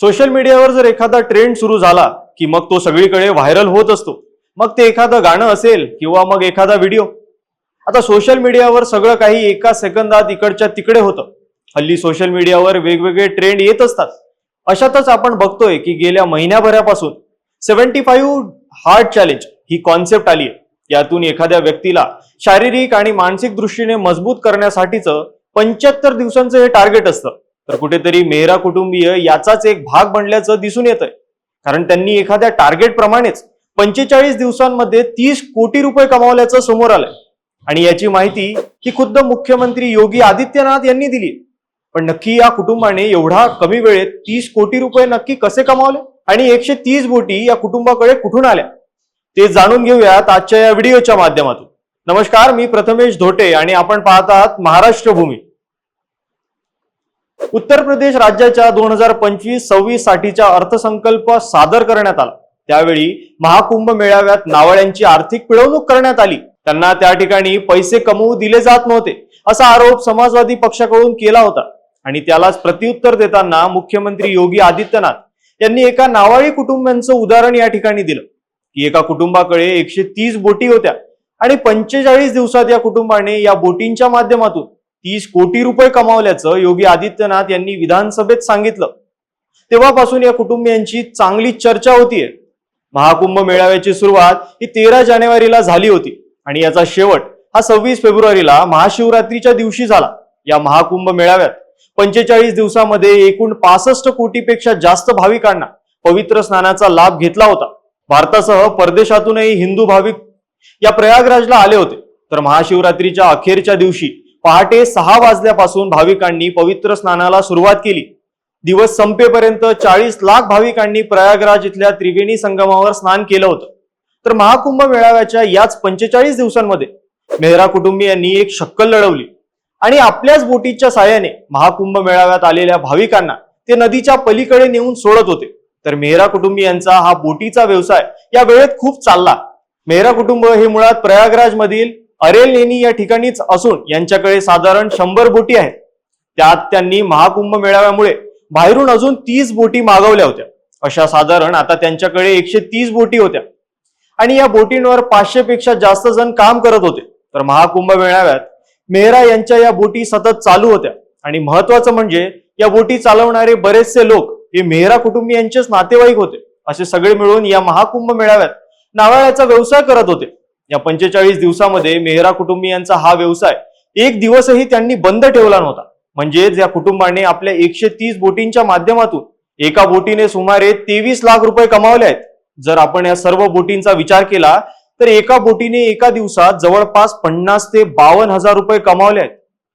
Social मीडियावर जर एखादा ट्रेंड सुरू झाला की मग तो सगळीकडे व्हायरल होत असतो मग ते एखादं गाणं असेल किंवा मग एखादा व्हिडिओ. आता सोशल मीडियावर सगळं काही एका सेकंदात इकडच्या तिकडे होतं. हल्ली सोशल मीडियावर वेगवेगळे ट्रेंड येत असतात. अशातच आपण बघतोय की गेल्या महिन्याभरापासून सेव्हन्टी फाईव्ह हार्ट चॅलेंज ही कॉन्सेप्ट आली आहे. यातून एखाद्या व्यक्तीला शारीरिक आणि मानसिक दृष्टीने मजबूत करण्यासाठीचं पंच्याहत्तर दिवसांचं हे टार्गेट असतं. तर कुठेतरी मेहरा कुटुंबीय याचाच एक भाग बनल्याचं दिसून येत आहे कारण त्यांनी एखाद्या टार्गेट प्रमाणेच पंचेचाळीस दिवसांमध्ये तीस कोटी रुपये कमावल्याचं समोर आलंय. आणि याची माहिती ही खुद्द मुख्यमंत्री योगी आदित्यनाथ यांनी दिली पण नक्की या कुटुंबाने एवढा कमी वेळेत तीस कोटी रुपये नक्की कसे कमावले आणि एकशे तीस बोटी या कुटुंबाकडे कुठून आल्या? ते जाणून घेऊयात आजच्या या व्हिडिओच्या माध्यमातून. नमस्कार मी प्रथमेश धोटे आणि आपण पाहत आहात महाराष्ट्र भूमी. उत्तर प्रदेश राज्याच्या दोन हजार पंचवीस सव्वीस साठीचा अर्थसंकल्प सादर करण्यात आला. त्यावेळी महाकुंभ मेळाव्यात नावळ्यांची आर्थिक पिळवणूक करण्यात आली. त्यांना त्या ठिकाणी पैसे कमवू दिले जात नव्हते असा आरोप समाजवादी पक्षाकडून केला होता. आणि त्यालाच प्रत्युत्तर देताना मुख्यमंत्री योगी आदित्यनाथ यांनी एका नावाळी कुटुंबांचं उदाहरण या ठिकाणी दिलं. की एका कुटुंबाकडे एकशे तीस बोटी होत्या आणि पंचेचाळीस दिवसात या कुटुंबाने या बोटींच्या माध्यमातून तीस कोटी रुपये कमावल्याचं योगी आदित्यनाथ यांनी विधानसभेत सांगितलं. तेव्हापासून या कुटुंबियांची चांगली चर्चा होतीये. महाकुंभ मेळाव्याची सुरुवात ही तेरा जानेवारीला झाली होती आणि याचा शेवट हा सव्वीस फेब्रुवारीला महाशिवरात्रीच्या दिवशी झाला. या महाकुंभ मेळाव्यात पंचेचाळीस दिवसामध्ये एकूण पासष्ट कोटीपेक्षा जास्त भाविकांना पवित्र स्नानाचा लाभ घेतला होता. भारतासह परदेशातूनही हिंदू भाविक या प्रयागराजला आले होते. तर महाशिवरात्रीच्या अखेरच्या दिवशी पहाटे सहा वाजल्यापासून भाविकांनी पवित्र स्नानाला सुरुवात केली. दिवस संपेपर्यंत चाळीस लाख भाविकांनी प्रयागराज इथल्या त्रिवेणी संगमावर स्नान केलं होतं. तर महाकुंभ मेळाव्याच्या याच पंचेचाळीस दिवसांमध्ये मेहरा कुटुंबियांनी एक शक्कल लढवली. आणि आपल्याच बोटीच्या साह्याने महाकुंभ मेळाव्यात आलेल्या भाविकांना ते नदीच्या पलीकडे नेऊन सोडत होते. तर मेहरा कुटुंबियांचा हा बोटीचा व्यवसाय या वेळेत खूप चालला. मेहरा कुटुंब हे मुळात प्रयागराज मधील अरेल लेणी या ठिकाणीच असून यांच्याकडे साधारण शंभर बोटी आहेत. त्यात त्यांनी महाकुंभ मेळाव्यामुळे बाहेरून अजून तीस बोटी मागवल्या होत्या. अशा साधारण आता त्यांच्याकडे एकशे तीस बोटी होत्या. आणि या बोटींवर पाचशे पेक्षा जास्त जण काम करत होते. तर महाकुंभ मेळाव्यात मेहरा यांच्या या बोटी सतत चालू होत्या. आणि महत्वाचं म्हणजे या बोटी चालवणारे बरेचसे लोक हे मेहरा कुटुंबियांचेच नातेवाईक होते. असे सगळे मिळून या महाकुंभ मेळाव्यात नावाळ्याचा व्यवसाय करत होते. या पंचेचाळीस दिवसामध्ये मेहरा कुटुंबियांचा हा व्यवसाय एक दिवसही त्यांनी बंद ठेवला नव्हता. म्हणजेच या कुटुंबाने आपल्या एकशे तीस बोटींच्या माध्यमातून एका बोटीने सुमारे तेवीस लाख रुपये कमावले आहेत. जर आपण या सर्व बोटींचा विचार केला तर एका बोटीने एका दिवसात जवळपास पन्नास ते बावन्न हजार रुपये कमावले आहेत.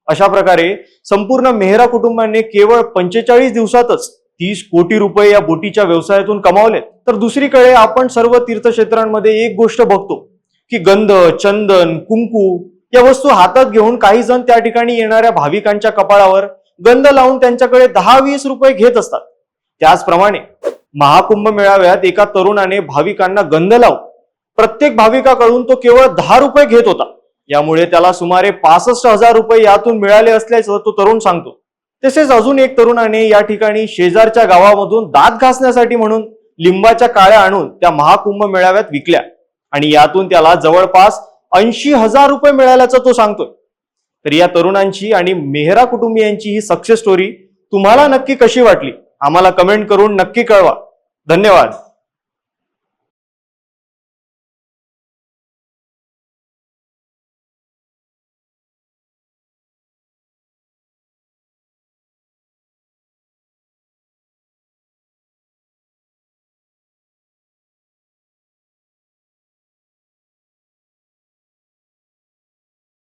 अशा प्रकारे संपूर्ण मेहरा कुटुंबाने केवळ पंचेचाळीस दिवसातच तीस कोटी रुपये या बोटीच्या व्यवसायातून कमावले तर दुसरीकडे आपण सर्व तीर्थक्षेत्रांमध्ये एक गोष्ट बघतो की गंध चंदन कुंकू या वस्तू हातात घेऊन काही जण त्या ठिकाणी येणाऱ्या भाविकांच्या कपाळावर गंध लावून त्यांच्याकडे दहा वीस रुपये घेत असतात. त्याचप्रमाणे महाकुंभ मेळाव्यात एका तरुणाने भाविकांना गंध लावून प्रत्येक भाविकाकडून तो केवळ दहा रुपये घेत होता. यामुळे त्याला सुमारे पासष्ट हजार रुपये यातून मिळाले असल्याचं तो तरुण सांगतो. तसेच अजून एक तरुणाने या ठिकाणी शेजारच्या गावामधून दात घासण्यासाठी म्हणून लिंबाच्या काळ्या आणून त्या महाकुंभ मेळाव्यात विकल्या. आणि यातून त्याला जवळपास ऐंशी हजार रुपये मिळाल्याचं तो सांगतोय. तर या तरुणांची आणि मेहरा कुटुंबियांची ही सक्सेस स्टोरी तुम्हाला नक्की कशी वाटली? आम्हाला कमेंट करून नक्की कळवा. धन्यवाद.